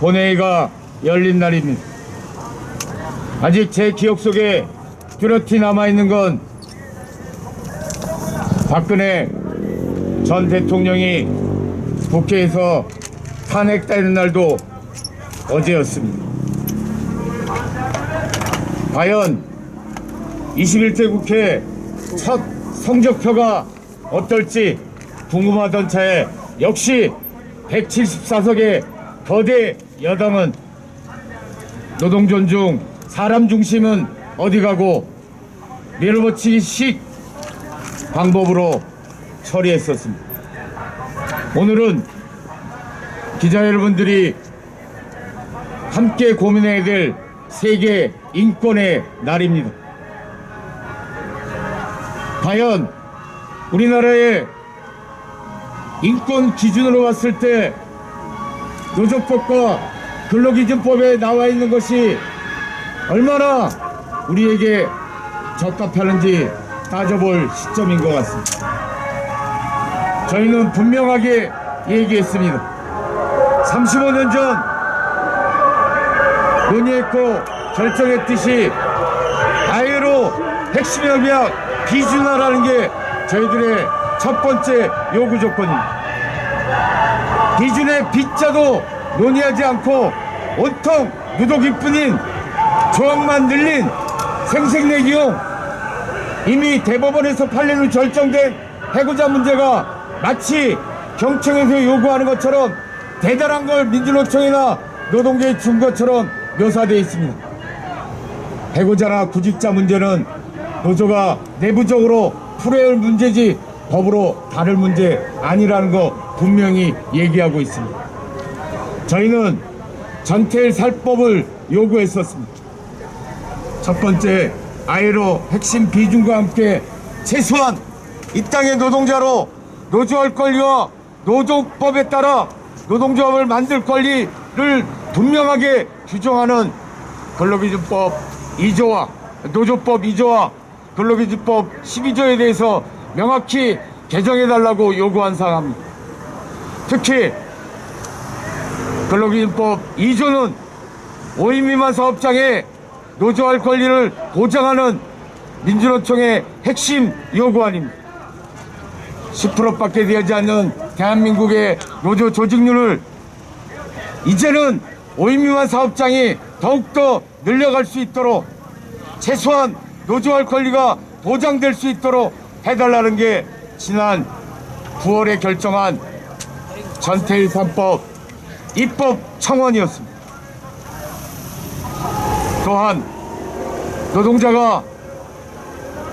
본회의가 열린 날입니다. 아직 제 기억 속에 뚜렷이 남아있는 건 박근혜 전 대통령이 국회에서 탄핵되는 날도 어제였습니다. 과연 21대 국회 첫 성적표가 어떨지 궁금하던 차에 역시 174석의 거대 여당은 노동 존중, 사람 중심은 어디 가고 밀어붙이기식 방법으로 처리했었습니다. 오늘은 기자 여러분들이 함께 고민해야 될 세계 인권의 날입니다. 과연 우리나라의 인권 기준으로 봤을 때 노조법과 근로기준법에 나와 있는 것이 얼마나 우리에게 적합하는지 따져볼 시점인 것 같습니다. 저희는 분명하게 얘기했습니다. 35년 전 논의했고 결정했듯이 아예로 핵심 협약 비준화라는 게 저희들의 첫 번째 요구 조건입니다. 비준의 빗자도 논의하지 않고 온통 누더기뿐인 조항만 늘린 생색내기용 이미 대법원에서 판례로 결정된 해고자 문제가 마치 경청에서 요구하는 것처럼 대단한 걸 민주노총이나 노동계에 준 것처럼 묘사되어 있습니다. 해고자나 구직자 문제는 노조가 내부적으로 풀어야 할 문제지 법으로 다룰 문제 아니라는 거 분명히 얘기하고 있습니다. 저희는 전태일 살법을 요구했었습니다. 첫 번째 아예로 핵심 비준과 함께 최소한 이 땅의 노동자로 노조할 권리와 노조법에 따라 노동조합을 만들 권리를 분명하게 규정하는 근로기준법 2조와 노조법 2조와 근로기준법 12조에 대해서 명확히 개정해달라고 요구한 사항입니다. 특히 근로기준법 2조는 5인 미만 사업장에 노조할 권리를 보장하는 민주노총의 핵심 요구안입니다. 10%밖에 되지 않는 대한민국의 노조 조직률을 이제는 5인 미만 사업장이 더욱더 늘려갈 수 있도록 최소한 노조할 권리가 보장될 수 있도록 해달라는 게 지난 9월에 결정한 전태일 3법 입법 청원이었습니다. 또한 노동자가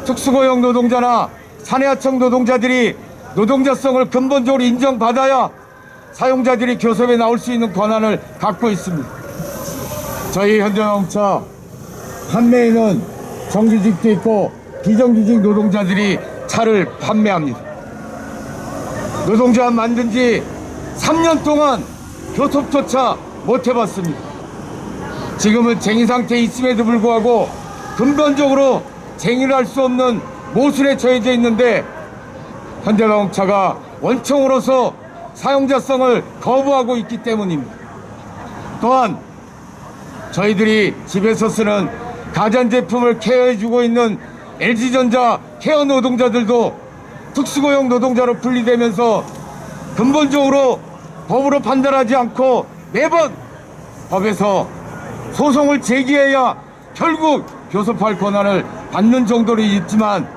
특수고용 노동자나 사내하청 노동자들이 노동자성을 근본적으로 인정받아야 사용자들이 교섭에 나올 수 있는 권한을 갖고 있습니다. 저희 현대자동차 판매에는 정규직도 있고 비정규직 노동자들이 차를 판매합니다. 노동자 만든 지 3년 동안 교섭조차 못 해봤습니다. 지금은 쟁의 상태에 있음에도 불구하고 근본적으로 쟁의를 할 수 없는 모순에 처해져 있는데 현대자동차가 원청으로서 사용자성을 거부하고 있기 때문입니다. 또한 저희들이 집에서 쓰는 가전제품을 케어해주고 있는 LG전자 케어 노동자들도 특수고용 노동자로 분리되면서 근본적으로 법으로 판단하지 않고 매번 법에서 소송을 제기해야 결국 교섭할 권한을 받는 정도로 있지만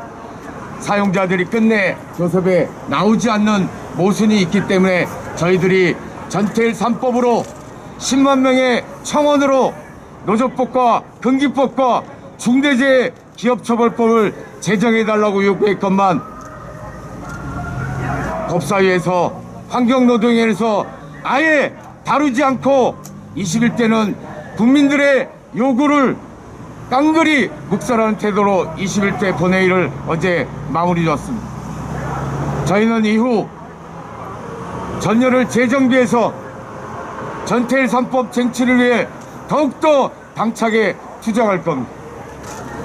사용자들이 끝내 교섭에 나오지 않는 모순이 있기 때문에 저희들이 전태일 3법으로 10만 명의 청원으로 노조법과 근기법과 중대재해 기업처벌법을 제정해달라고 요구했건만 법사위에서 환경노동위에서 아예 다루지 않고 21대는 국민들의 요구를 깡그리 묵살하는 태도로 21대 본회의를 어제 마무리 지었습니다. 저희는 이후 전열을 재정비해서 전태일 3법 쟁취를 위해 더욱더 당차게 투쟁할 겁니다.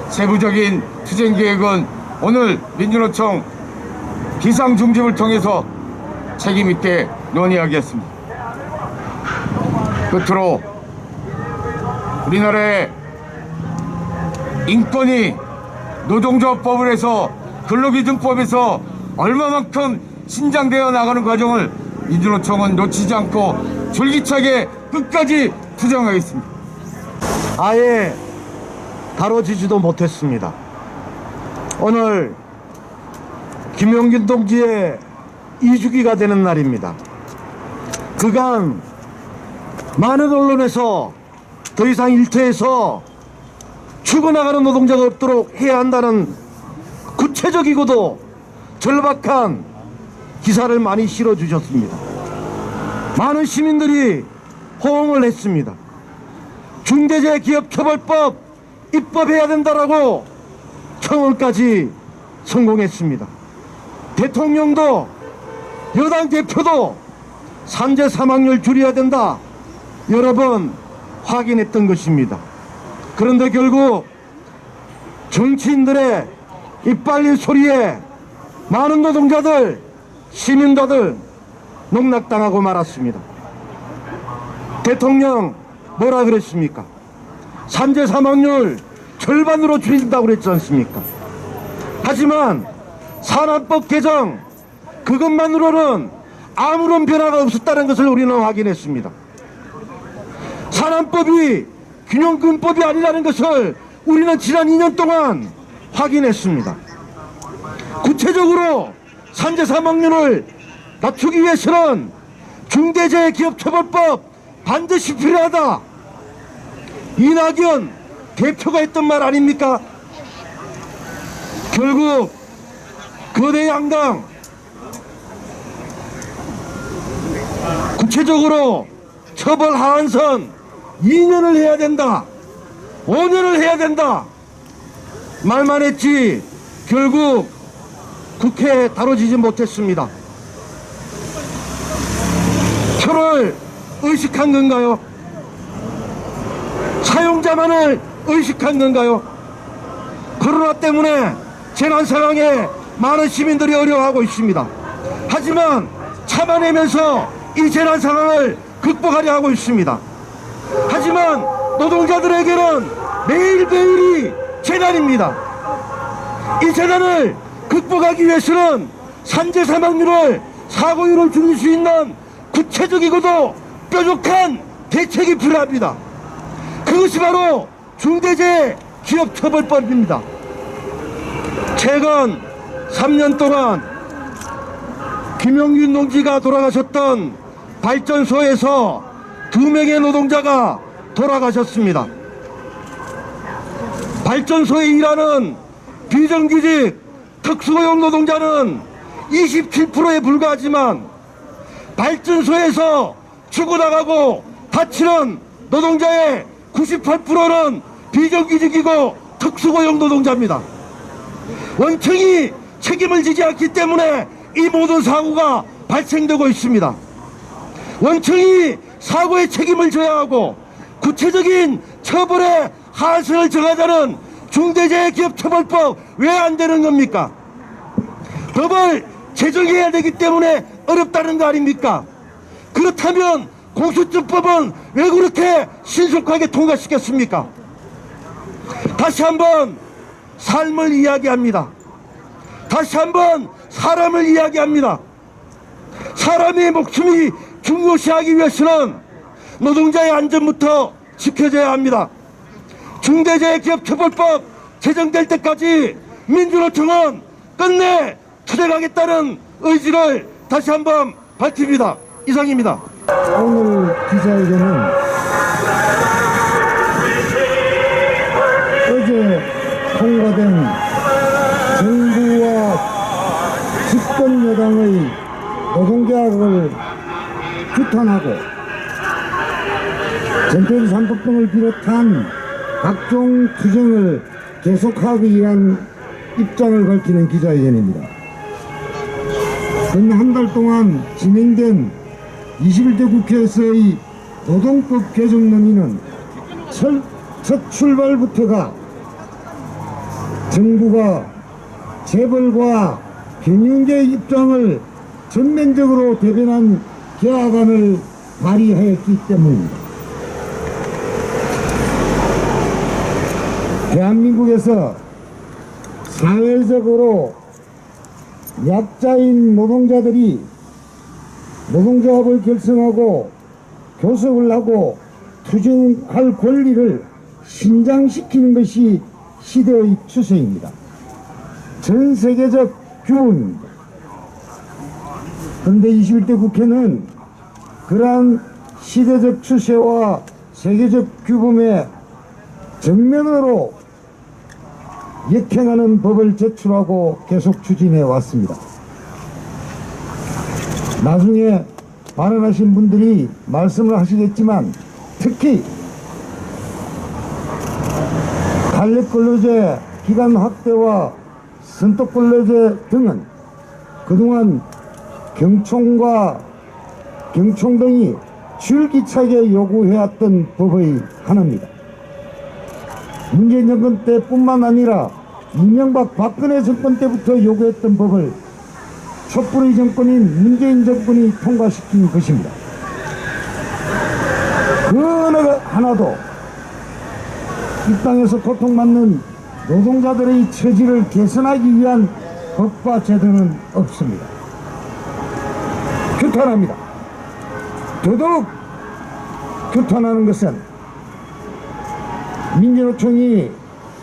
세부적인 투쟁 계획은 오늘 민주노총 비상중집을 통해서 책임 있게 논의하겠습니다. 끝으로 우리나라의 인권이 노동조합법을 해서 근로기준법에서 얼마만큼 신장되어 나가는 과정을 민주노총은 놓치지 않고 줄기차게 끝까지 투쟁하겠습니다. 아예 다뤄지지도 못했습니다. 오늘 김용균 동지의 2주기가 되는 날입니다. 그간 많은 언론에서 더 이상 일터에서 죽어나가는 노동자가 없도록 해야 한다는 구체적이고도 절박한 기사를 많이 실어주셨습니다. 많은 시민들이 호응을 했습니다. 중대재해기업처벌법 입법해야 된다라고 청원까지 성공했습니다. 대통령도 여당 대표도 산재 사망률 줄여야 된다 여러 번 확인했던 것입니다. 그런데 결국 정치인들의 이빨린 소리에 많은 노동자들, 시민자들 농락당하고 말았습니다. 대통령 뭐라 그랬습니까? 산재 사망률 절반으로 줄인다고 그랬지 않습니까? 하지만 산업법 개정 그것만으로는 아무런 변화가 없었다는 것을 우리는 확인했습니다. 산업법이 균형금법이 아니라는 것을 우리는 지난 2년 동안 확인했습니다. 구체적으로 산재 사망률을 낮추기 위해서는 중대재해기업처벌법 반드시 필요하다. 이낙연 대표가 했던 말 아닙니까? 결국 거대 양당 구체적으로 처벌 하한선 2년을 해야 된다. 5년을 해야 된다. 말만 했지 결국 국회에 다뤄지지 못했습니다. 표를 의식한 건가요? 사용자만을 의식한 건가요? 코로나 때문에 재난 상황에 많은 시민들이 어려워하고 있습니다. 하지만 참아내면서 이 재난 상황을 극복하려 하고 있습니다. 하지만 노동자들에게는 매일매일이 재난입니다. 이 재난을 극복하기 위해서는 산재 사망률을 사고율을 줄일 수 있는 구체적이고도 뾰족한 대책이 필요합니다. 그것이 바로 중대재해 기업처벌법입니다. 최근 3년 동안 김용균 동지가 돌아가셨던 발전소에서 두 명의 노동자가 돌아가셨습니다. 발전소에 일하는 비정규직 특수고용 노동자는 27%에 불과하지만 발전소에서 죽어나가고 다치는 노동자의 98%는 비정규직이고 특수고용 노동자입니다. 원청이 책임을 지지 않기 때문에 이 모든 사고가 발생되고 있습니다. 원청이 사고의 책임을 져야 하고 구체적인 처벌의 하한선을 정하자는 중대재해기업처벌법 왜 안 되는 겁니까? 법을 제정해야 되기 때문에 어렵다는 거 아닙니까? 그렇다면 공수처법은 왜 그렇게 신속하게 통과시켰습니까? 다시 한번 삶을 이야기합니다. 다시 한번 사람을 이야기합니다. 사람의 목숨이 중요시하기 위해서는 노동자의 안전부터 지켜져야 합니다. 중대재해기업처벌법 제정될 때까지 민주노총은 끝내 투쟁하겠다는 의지를 다시 한번 밝힙니다. 이상입니다. 오늘 기자회견은 어제 통과된 정부와 집권 여당의 노동계약을 규탄하고 전태일 삼법 등을 비롯한 각종 투쟁을 계속하기 위한 입장을 밝히는 기자회견입니다. 근 한 달 동안 진행된 21대 국회에서의 노동법 개정 논의는 첫, 첫 출발부터가 정부가 재벌과 경영계 입장을 전면적으로 대변한 저항을 발휘했기 때문입니다. 대한민국에서 사회적으로 약자인 노동자들이 노동조합을 결성하고 교섭을 하고 투쟁할 권리를 신장시키는 것이 시대의 추세입니다. 전 세계적 규범입니다. 그런데 21대 국회는 그러한 시대적 추세와 세계적 규범에 정면으로 역행하는 법을 제출하고 계속 추진해 왔습니다. 나중에 발언하신 분들이 말씀을 하시겠지만 특히 간략근로제 기간 확대와 선떡근로제 등은 그동안 경총과 경총 등이 줄기차게 요구해왔던 법의 하나입니다. 문재인 정권 때뿐만 아니라 이명박 박근혜 정권 때부터 요구했던 법을 촛불의 정권인 문재인 정권이 통과시킨 것입니다. 그 어느 하나도 이 땅에서 고통받는 노동자들의 처지를 개선하기 위한 법과 제도는 없습니다. 규탄합니다. 더더욱 규탄하는 것은 민주노총이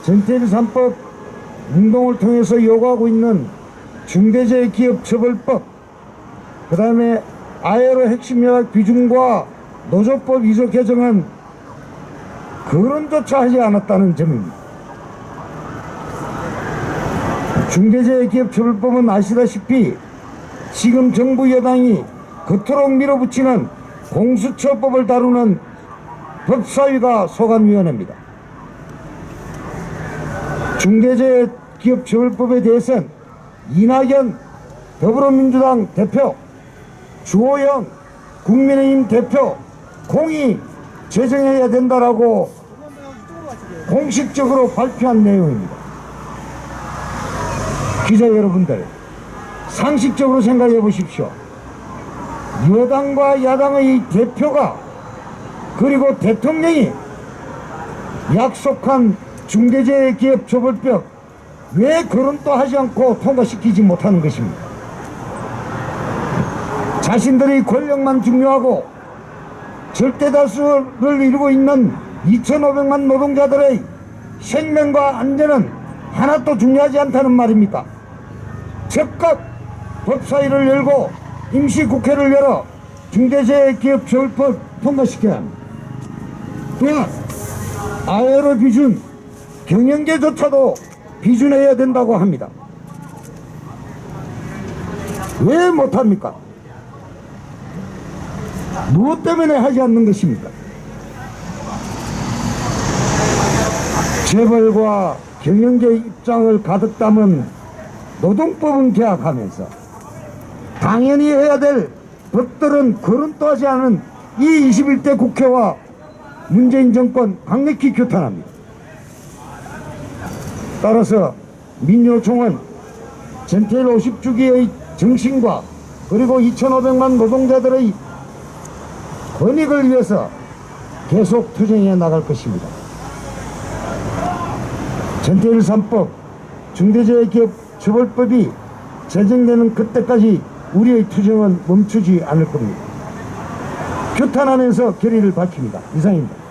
전태일 3법 운동을 통해서 요구하고 있는 중대재해기업처벌법 그 다음에 아예로 핵심연합 비준과 노조법 위조 개정은 거론조차 하지 않았다는 점입니다. 중대재해기업처벌법은 아시다시피 지금 정부 여당이 그토록 밀어붙이는 공수처법을 다루는 법사위가 소관위원회입니다. 중대재해기업처벌법에 대해서는 이낙연 더불어민주당 대표, 주호영 국민의힘 대표 공이 제정해야 된다라고 공식적으로 발표한 내용입니다. 기자 여러분들, 상식적으로 생각해 보십시오. 여당과 야당의 대표가 그리고 대통령이 약속한 중대재해기업처벌법 왜 거론도 하지 않고 통과시키지 못하는 것입니까? 자신들의 권력만 중요하고 절대다수를 이루고 있는 2,500만 노동자들의 생명과 안전은 하나도 중요하지 않다는 말입니까? 즉각 법사위를 열고 임시국회를 열어 중대재해기업처벌법 통과시켜야 합니다. 또한 아예로 비준 경영계조차도 비준해야 된다고 합니다. 왜 못합니까? 무엇 때문에 하지 않는 것입니까? 재벌과 경영계 입장을 가득 담은 노동법은 계약하면서 당연히 해야 될 법들은 거론도 하지 않은 이 21대 국회와 문재인 정권 강력히 규탄합니다. 따라서 민주노총은 전태일 50주기의 정신과 그리고 2,500만 노동자들의 권익을 위해서 계속 투쟁해 나갈 것입니다. 전태일 3법 중대재해기업처벌법이 제정되는 그때까지 우리의 투쟁은 멈추지 않을 겁니다. 규탄하면서 결의를 밝힙니다. 이상입니다.